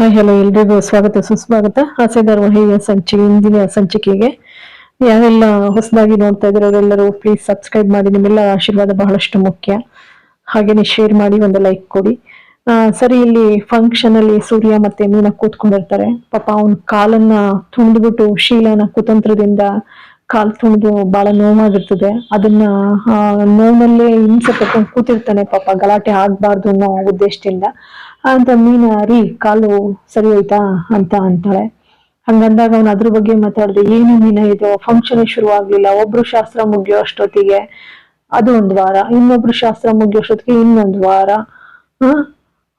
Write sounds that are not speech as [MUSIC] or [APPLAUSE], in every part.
Hi hello ಎಲ್ರಿಗೂ ಸ್ವಾಗತ, ಸುಸ್ವಾಗತ. ಆಸೆದಾರ ವಹಿಯ ಸಂಚಿಕೆ ಇಂದಿನ ಸಂಚಿಕೆಗೆ ಯಾರೆಲ್ಲ ಹೊಸದಾಗಿ ನೋಡ್ತಾ ಇದ್ರೆ ಅವರೆಲ್ಲರೂ ಪ್ಲೀಸ್ ಸಬ್ಸ್ಕ್ರೈಬ್ ಮಾಡಿ, ನಿಮ್ಮೆಲ್ಲ ಆಶೀರ್ವಾದ ಬಹಳಷ್ಟು ಮುಖ್ಯ. ಹಾಗೇನೆ ಶೇರ್ ಮಾಡಿ, ಒಂದು ಲೈಕ್ ಕೊಡಿ. ಸರಿ, ಇಲ್ಲಿ ಫಂಕ್ಷನ್ ಅಲ್ಲಿ ಸೂರ್ಯ ಮತ್ತೆ ಮೀನ ಕೂತ್ಕೊಂಡಿರ್ತಾರೆ. ಪಾಪ ಅವನ್ ಕಾಲನ್ನ ತುಂಡ್ಬಿಟ್ಟು ಶೀಲನ ಕುತಂತ್ರದಿಂದ ಕಾಲ್ ತುಳಿದು ಬಹಳ ನೋವಾಗಿರ್ತದೆ. ಅದನ್ನ ನೋವಲ್ಲೇ ಹಿಂಸೆ ಪಟ್ಕೊಂಡು ಕೂತಿರ್ತಾನೆ ಪಾಪ ಗಲಾಟೆ ಆಗ್ಬಾರ್ದು ಅನ್ನೋ ಉದ್ದೇಶದಿಂದ. ಅಂತ ಮೀನ ರೀ ಕಾಲು ಸರಿ ಹೋಯ್ತಾ ಅಂತ ಅಂತಾಳೆ ಹಂಗಂದಾಗ ಅವ್ನು ಅದ್ರ ಬಗ್ಗೆ ಮಾತಾಡ್ದೆ, ಏನು ಮೀನ ಇದು? ಫಂಕ್ಷನ್ ಶುರು ಆಗ್ಲಿಲ್ಲ ಒಬ್ರು ಶಾಸ್ತ್ರ ಮುಗಿಯೋ ಅಷ್ಟೊತ್ತಿಗೆ. ಅದು ಒಂದ್ ವಾರ, ಇನ್ನೊಬ್ರು ಶಾಸ್ತ್ರ ಮುಗಿಯೋ ಅಷ್ಟೊತ್ತಿಗೆ ಇನ್ನೊಂದ್ ವಾರ. ಹ?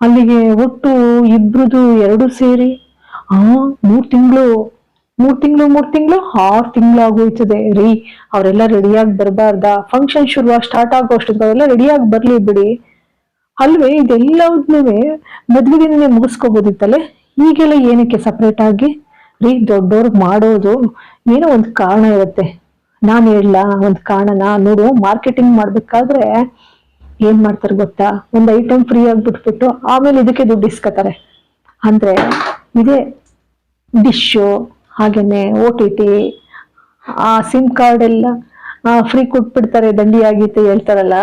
ಅಲ್ಲಿಗೆ ಒಟ್ಟು ಇಬ್ರದು ಎರಡು ಸೇರಿ? ಆ, ಮೂರ್ ತಿಂಗಳು ಮೂರ್ ತಿಂಗಳು ಮೂರ್ ತಿಂಗಳು? ಆರ್ ತಿಂಗಳು ಆಗೋಯ್ತದೆ ರೀ, ಅವರೆಲ್ಲ ರೆಡಿಯಾಗಿ ಬರ್ಬಾರ್ದ? ಫಂಕ್ಷನ್ ಶುರು ಸ್ಟಾರ್ಟ್ ಆಗೋ ಅಷ್ಟೊತ್ತಿಗೆ ಅವರೆಲ್ಲ ರೆಡಿಯಾಗಿ ಬರ್ಲಿ ಬಿಡಿ. ಅಲ್ವೇ ಇದೆಲ್ಲವನ್ನೂ ಮದ್ವೆ ದಿನನೇ ಮುಗಿಸ್ಕೋಬೋದಿತ್ತಲೆ ಈಗೆಲ್ಲ ಏನಕ್ಕೆ ಸಪ್ರೇಟ್ ಆಗಿ? ರೀ ದೊಡ್ಡವ್ರಿಗೆ ಮಾಡೋದು ಏನೋ ಒಂದು ಕಾರಣ ಇರುತ್ತೆ. ನಾನು ಹೇಳ ಒಂದು ಕಾರಣನ ನೋಡು ಮಾರ್ಕೆಟಿಂಗ್ ಮಾಡ್ಬೇಕಾದ್ರೆ ಏನ್ ಮಾಡ್ತಾರೆ ಗೊತ್ತಾ? ಒಂದು ಐಟಮ್ ಫ್ರೀ ಆಗಿ ಬಿಟ್ಬಿಟ್ಟು ಆಮೇಲೆ ಇದಕ್ಕೆ ದುಡ್ಡು ಇಸ್ಕೋತಾರೆ. ಅಂದ್ರೆ ಇದೇ ಡಿಶ್ಶು ಹಾಗೇನೆ ಓ ಟಿ ಟಿ ಆ ಸಿಮ್ ಕಾರ್ಡ್ ಎಲ್ಲ ಫ್ರೀ ಕೊಟ್ಬಿಡ್ತಾರೆ ದಂಡಿ ಆಗಿತ್ತು ಹೇಳ್ತಾರಲ್ಲ?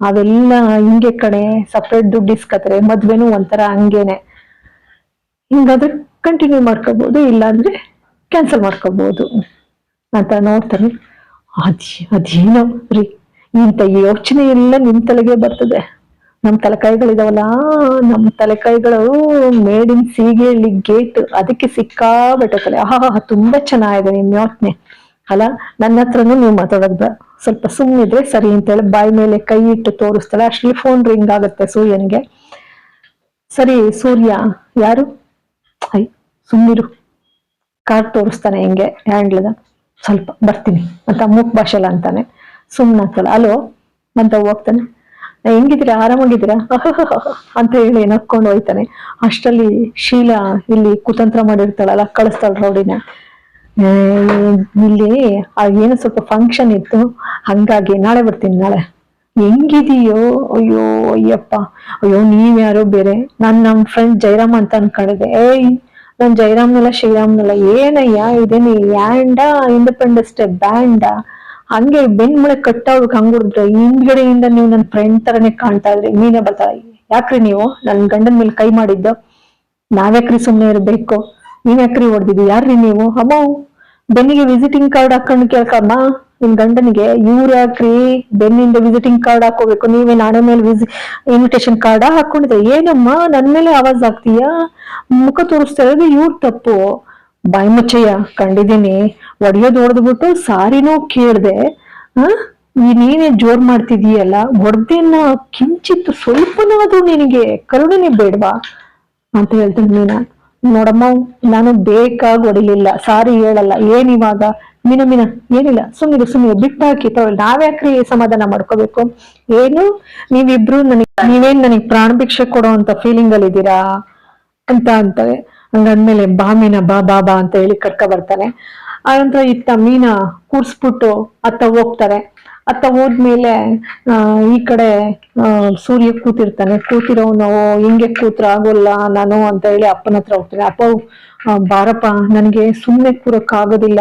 ಅವೆಲ್ಲ ಹಿಂಗೆ ಕಣೆ ಸಪ್ರೇಟ್ ದುಡ್ಡು ಇಸ್ಕತ್ರೆ, ಮದ್ವೆನೂ ಒಂಥರ ಹಂಗೇನೆ. ಹಿಂಗಾದ್ರೆ ಕಂಟಿನ್ಯೂ ಮಾಡ್ಕೋಬಹುದು ಇಲ್ಲಾಂದ್ರೆ ಕ್ಯಾನ್ಸಲ್ ಮಾಡ್ಕೋಬಹುದು ಅಂತ ನೋಡ್ತಾರೆ ಅದ್ ಅದೇನೋ ರೀ, ಇಂಥ ಯೋಚನೆ ಎಲ್ಲ ನಿಮ್ ತಲೆಗೆ ಬರ್ತದೆ. ನಮ್ ತಲೆಕಾಯಿಗಳಿದಾವಲ್ಲ, ನಮ್ ತಲೆಕಾಯಿಗಳು ಮೇಡ್ ಇನ್ ಸೀಗೆ ಗೇಟ್ ಅದಕ್ಕೆ ಸಿಕ್ಕಾಬಿಟ್ಟೆ ತಲೆ. ಆಹಾ ತುಂಬಾ ಚೆನ್ನಾಗಿದೆ ನಿಮ್ ಯೋಚನೆ. ಅಲ್ಲ, ನನ್ನ ಹತ್ರನೂ ನೀವು ಮಾತಾಡೋದ್ ಸ್ವಲ್ಪ ಸುಮ್ಮನಿದ್ರೆ ಸರಿ ಅಂತೇಳಿ ಬಾಯಿ ಮೇಲೆ ಕೈ ಇಟ್ಟು ತೋರಿಸ್ತಾಳೆ ಅಷ್ಟರಲ್ಲಿ ಫೋನ್ ರಿಂಗ್ ಆಗುತ್ತೆ ಸೂರ್ಯನ್ಗೆ. ಸರಿ, ಸೂರ್ಯ, ಯಾರು? ಐ ಸುಮ್ಮನಿರು ಕಾರ್ ತೋರಿಸ್ತಾನೆ ಹಿಂಗೆ ಹ್ಯಾಂಡ್ಲದ ಸ್ವಲ್ಪ ಬರ್ತೀನಿ. ಅಂತ ಮೂಕ್ ಭಾಷೆಲ್ಲ ಅಂತಾನೆ. ಸುಮ್ಮನಾಗ್ತಾಳೆ ಅಲೋ? ಅಂತ ಹೋಗ್ತಾನೆ. ಹೆಂಗಿದ್ದೀರಾ? ಆರಾಮಾಗಿದ್ದೀರಾ? [LAUGHS] ಅಂತ ಹೇಳಿ ನಕ್ಕೊಂಡು ಹೋಯ್ತಾನೆ. ಅಷ್ಟರಲ್ಲಿ ಶೀಲಾ ಇಲ್ಲಿ ಕುತಂತ್ರ ಮಾಡಿರ್ತಾಳಲ್ಲ, ಕಳಿಸ್ತಾಳ ರೌಡಿನ. ಇಲ್ಲಿ ಏನು ಸ್ವಲ್ಪ ಫಂಕ್ಷನ್ ಇತ್ತು. ಹಂಗಾಗಿ ನಾಳೆ ಬರ್ತೀನಿ ನಾಳೆ. ಹೆಂಗಿದೀಯೋ? ಅಯ್ಯೋ, ಅಯ್ಯಪ್ಪ. ಅಯ್ಯೋ ನೀವ್ಯಾರೋ ಬೇರೆ. ನಾನ್ ನಮ್ ಫ್ರೆಂಡ್ ಜೈರಾಮ್ ಅಂತ ಅನ್ಕೊಂಡಿದ್ದೆ. ಏಯ್, ನಾನ್ ಜೈರಾಮ್ನಲ್ಲ, ಶ್ರೀರಾಮ್ನಲ್ಲ. ಏನಯ್ಯ, ಇದೇನಿ ಯಾಂಡ ಇಂಡಿಪೆಂಡೆನ್ಸ್ ಡೇ ಬ್ಯಾಂಡ? ಹಂಗೆ ಬೆನ್ ಮುಳೆ ಕಟ್ಟವ್ರಿಗೆ ಹಂಗ್ ಹೊಡ್ದ್ರೆ ಹಿಂದ್ಗಡೆಯಿಂದ ನೀವು ನನ್ ಫ್ರೆಂಡ್ ತರನೇ ಕಾಣ್ತಾ ಇದ್ರಿ. ನೀನೇ ಬರ್ತಾ ಯಾಕ್ರಿ ನೀವು? ನನ್ ಗಂಡನ ಮೇಲೆ ಕೈ ಮಾಡಿದ್ದು. ನಾವ್ಯಾಕ್ರಿ ಸುಮ್ನೆ ಇರ್ಬೇಕು. ನೀನ್ ಯಾಕ್ರಿ ಹೊಡೆದಿದ್ದು? ಯಾರ್ರಿ ನೀವು? ಅಮ್ಮ ಬೆನ್ನಿಗೆ ವಿಸಿಟಿಂಗ್ ಕಾರ್ಡ್ ಹಾಕೊಂಡು ಕೇಳ್ಕಮ್ಮ ನಿಮ್ ಗಂಡನಿಗೆ ಇವ್ರ ಯಾಕ್ರಿ? ಬೆನ್ನಿಂದ ವಿಸಿಟಿಂಗ್ ಕಾರ್ಡ್ ಹಾಕೋಬೇಕು ನೀವೇ ನಾಳೆ ಮೇಲೆ ವಿಸಿ ಇನ್ವಿಟೇಷನ್ ಕಾರ್ಡ್ ಹಾಕೊಂಡಿದ್ರೆ ಏನಮ್ಮ? ನನ್ ಮೇಲೆ ಆವಾಜ್ ಆಗ್ತೀಯಾ ಮುಖ ತೋರಿಸ್ತಾ ಇರೋದು ಇವ್ರ ತಪ್ಪು. ಬಾಯಿ ಮುಚ್ಚಯ್ಯ, ಕಂಡಿದ್ದೀನಿ. ಒಡೆಯೋದು ಹೊಡೆದ್ಬಿಟ್ಟು ಸಾರಿನೂ ಕೇಳ್ದೆ. ಆ ಈ ನೀನೇ ಜೋರ್ ಮಾಡ್ತಿದೀಯಲ್ಲ ಹೊಡ್ದೇನ ಕಿಂಚಿತ್ತು ಸ್ವಲ್ಪನಾದ್ರೂ ನಿನಗೆ ಕರುಣನೆ ಬೇಡ್ವಾ? ಅಂತ ಹೇಳ್ತಾನೆ ಮೀನಾ ನೋಡಮ್ಮ, ನಾನು ಬೇಕಾಗಿ ಹೊಡಿಲಿಲ್ಲ. ಸಾರಿ ಹೇಳಲ್ಲ. ಏನ್ ಇವಾಗ? ಮಿನ ಮಿನ. ಏನಿಲ್ಲ. ಸುಮ್ಮನೆ ಸುಮ್ಮನೆ ಬಿಟ್ಟು ಹಾಕಿ ತಗೊಳ್ಳಿ ನಾವ್ಯಾಕ್ರಿ ಸಮಾಧಾನ ಮಾಡ್ಕೋಬೇಕು? ಏನು? ನೀವಿಬ್ರು ನನಗೆ, ನೀವೇನ್ ನನಗೆ ಪ್ರಾಣ ಭಿಕ್ಷೆ ಕೊಡೋ ಅಂತ ಫೀಲಿಂಗ್ ಅಲ್ಲಿ ಇದ್ದೀರಾ? ಅಂತ ಅಂತಾರೆ. ಹಂಗಂದ್ಮೇಲೆ ಬಾ, ಮೀನ, ಬಾ ಬಾ ಬಾ ಅಂತ ಹೇಳಿ ಕರ್ಕ ಬರ್ತಾನೆ ಆನಂತರ ಇತ್ತ ಮೀನ ಕೂರ್ಸ್ಬಿಟ್ಟು ಅತ್ತ ಹೋಗ್ತಾರೆ. ಅತ್ತ ಹೋದ್ಮೇಲೆ ಈ ಕಡೆ ಸೂರ್ಯ ಕೂತಿರ್ತಾನೆ. ಕೂತಿರೋನು ಹಿಂಗೆ ಕೂತ್ರ ಆಗೋಲ್ಲ ನಾನು ಅಂತ ಹೇಳಿ ಅಪ್ಪನ ಹತ್ರ ಹೋಗ್ತಾನೆ. ಅಪ್ಪ ಬಾರಪ್ಪ ನನಗೆ ಸುಮ್ಮನೆ ಕೂರಕ್ ಆಗೋದಿಲ್ಲ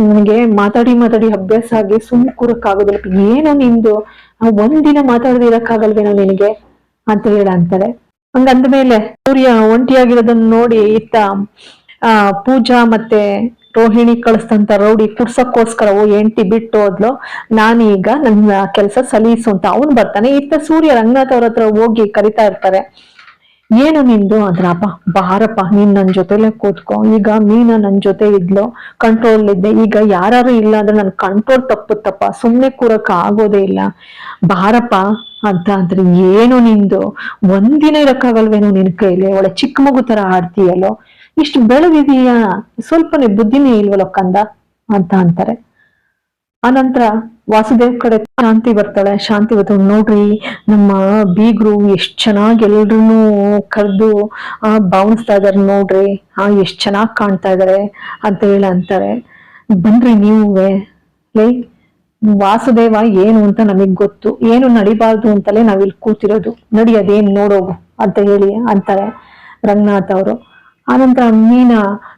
ನನಗೆ ಮಾತಾಡಿ ಮಾತಾಡಿ ಅಭ್ಯಾಸ ಆಗಿ ಸುಮ್ಮನೆ ಕೂರಕ್ ಆಗೋದಿಲ್ಲ ಏನೋ ಆ, ಒಂದಿನ ಮಾತಾಡದೆ ಇರಕ್ಕಾಗಲ್ವೇನೋ ನಿನಗೆ? ಅಂತ ಹೇಳ ಅಂತಾರೆ. ಹಂಗಂದ ಮೇಲೆ ಸೂರ್ಯ ಒಂಟಿಯಾಗಿರೋದನ್ನ ನೋಡಿ ಇತ್ತ ಆ ಪೂಜಾ ಮತ್ತೆ ರೋಹಿಣಿ ಕಳಿಸ್ತಂತ ರೌಡಿ ಕುಡ್ಸಕ್ಕೋಸ್ಕರ ಓ ಎಂಟಿ ಬಿಟ್ಟು ಹೋದ್ಲು. ನಾನೀಗ ನನ್ನ ಕೆಲಸ ಸಲೀಸು ಅಂತ ಅವನ್ ಬರ್ತಾನೆ. ಇತ್ತ ಸೂರ್ಯ ರಂಗನಾಥ್ ಅವ್ರ ಹತ್ರ ಹೋಗಿ ಕರಿತಾ ಇರ್ತಾರೆ. ಏನು ನಿಂದು? ಅದ್ರಪ್ಪ ಬಾರಪ್ಪ, ನೀನ್ ನನ್ ಜೊತೆಲೆ ಕೂತ್ಕೋ. ಈಗ ಮೀನ ನನ್ ಜೊತೆ ಇದ್ಲು. ಕಂಟ್ರೋಲ್ ಇದ್ದೆ. ಈಗ ಯಾರು ಇಲ್ಲ ಅಂದ್ರೆ ನನ್ ಕಂಟ್ರೋಲ್ ತಪ್ಪುತ್ತಪ್ಪ ಸುಮ್ನೆ ಕೂರಕ್ ಆಗೋದೇ ಇಲ್ಲ. ಬಾರಪ್ಪ, ಅಂತ ಅಂದ್ರೆ ಏನು ನಿಂದು? ಒಂದಿನ ಇರಕ್ಕಾಗಲ್ವೇನೋ ನಿನ್ ಕೈಲಿ? ಒಳ್ಳೆ ಚಿಕ್ಕ ಮಗು ತರ ಆಡ್ತೀಯಲ್ಲೋ? ಇಷ್ಟು ಬೆಳೆದಿದೀಯ ಸ್ವಲ್ಪನೇ ಬುದ್ಧಿನೇ ಇಲ್ವಲ್ಲ ಕಂದ? ಅಂತ ಅಂತಾರೆ. ಆನಂತರ ವಾಸುದೇವ್ ಕಡೆ ಶಾಂತಿ ಬರ್ತಾಳೆ. ಶಾಂತಿ ಬರ್ತಾಳೆ. ನೋಡ್ರಿ, ನಮ್ಮ ಬೀಗ್ರು ಎಷ್ಟ್ ಚೆನ್ನಾಗಿ ಎಲ್ರು ಕರೆದು, ಆ, ಭಾವನಿಸ್ತಾ ಇದಾರೆ ನೋಡ್ರಿ. ಆ, ಎಷ್ಟ್ ಚೆನ್ನಾಗ್ ಕಾಣ್ತಾ ಇದಾರೆ ಅಂತ ಹೇಳ ಅಂತಾರೆ. ಬಂದ್ರಿ ನೀವೇ. ಲೇ, ವಾಸುದೇವ ಏನು ಅಂತ ನಮಗ್ ಗೊತ್ತು. ಏನು ನಡಿಬಾರ್ದು ಅಂತಲೇ ನಾವಿಲ್ಲಿ ಕೂತಿರೋದು. ನಡಿ ಅದೇನ್ ನೋಡೋಗು ಅಂತ ಹೇಳಿ ಅಂತಾರೆ ರಂಗನಾಥ್ ಅವರು. ಆನಂತರ ಮೀನ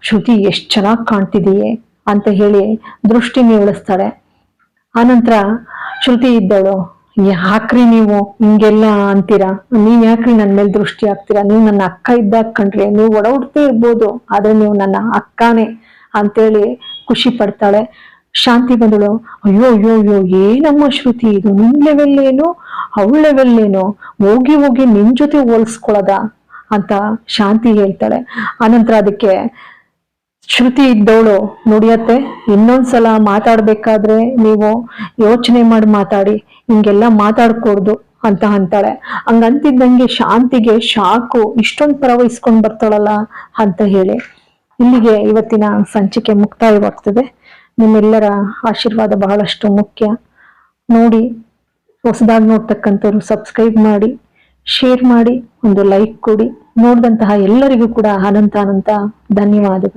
ಶ್ರುತಿ, ಎಷ್ಟು ಚೆನ್ನಾಗಿ ಕಾಣ್ತಿದೆಯೇ ಅಂತ ಹೇಳಿ ದೃಷ್ಟಿ ಉಳಿಸ್ತಾಳೆ ಆನಂತರ, ಶ್ರುತಿ ಇದ್ದಳು, ಯಾಕ್ರಿ ನೀವು ಹಿಂಗೆಲ್ಲ ಅಂತೀರಾ? ನೀವ್ ಯಾಕ್ರಿ ನನ್ನ ಮೇಲೆ ದೃಷ್ಟಿ ಹಾಕ್ತೀರಾ? ನೀವು ನನ್ನ ಅಕ್ಕ ಇದ್ದಾಗ ಕಣ್ರಿ, ನೀವು ಒಡಹುಡ್ತೇ ಇರ್ಬೋದು, ಆದ್ರೆ ನೀವು ನನ್ನ ಅಕ್ಕನೇ ಅಂತೇಳಿ ಖುಷಿ ಪಡ್ತಾಳೆ. ಶಾಂತಿ ಬಂದಳು, ಅಯ್ಯೋ ಅಯ್ಯೋ ಅಯ್ಯೋ, ಏನಮ್ಮ ಶ್ರುತಿ, ಇದು ನಿನ್ ಲೆವೆಲ್ ಏನು? ಅವಳ ಲೆವೆಲ್ ಏನು? ಹೋಗಿ ಹೋಗಿ ನಿನ್ ಜೊತೆ ಹೋಲಿಸ್ಕೊಳ್ಳೋದ ಅಂತ ಶಾಂತಿ ಹೇಳ್ತಾಳೆ. ಆನಂತರ ಅದಕ್ಕೆ ಶ್ರುತಿ ಇದ್ದವಳು ನುಡಿಯತ್ತೆ ಇನ್ನೊಂದ್ಸಲ ಮಾತಾಡ್ಬೇಕಾದ್ರೆ ನೀವು ಯೋಚನೆ ಮಾಡಿ ಮಾತಾಡಿ, ಹಿಂಗೆಲ್ಲ ಮಾತಾಡ್ಕೊಡ್ದು ಅಂತ ಅಂತಾಳೆ. ಹಂಗಂತಿದ್ದಂಗೆ ಶಾಂತಿಗೆ ಶಾಕು ಇಷ್ಟೊಂದು ಪರ ವಹಿಸ್ಕೊಂಡ್ ಬರ್ತಾಳಲ್ಲ ಅಂತ ಹೇಳಿ ಇಲ್ಲಿಗೆ ಇವತ್ತಿನ ಸಂಚಿಕೆ ಮುಕ್ತಾಯವಾಗ್ತದೆ. ನಿಮ್ಮೆಲ್ಲರ ಆಶೀರ್ವಾದ ಬಹಳಷ್ಟು ಮುಖ್ಯ. ನೋಡಿ, ಹೊಸದಾಗಿ ನೋಡ್ತಕ್ಕಂಥವ್ರು ಸಬ್ಸ್ಕ್ರೈಬ್ ಮಾಡಿ. ಶೇರ್ ಮಾಡಿ ಒಂದು ಲೈಕ್ ಕೊಡಿ. ನೋಡಿದಂತಹ ಎಲ್ಲರಿಗೂ ಕೂಡ ಅನಂತ ಅನಂತ ಧನ್ಯವಾದಗಳು.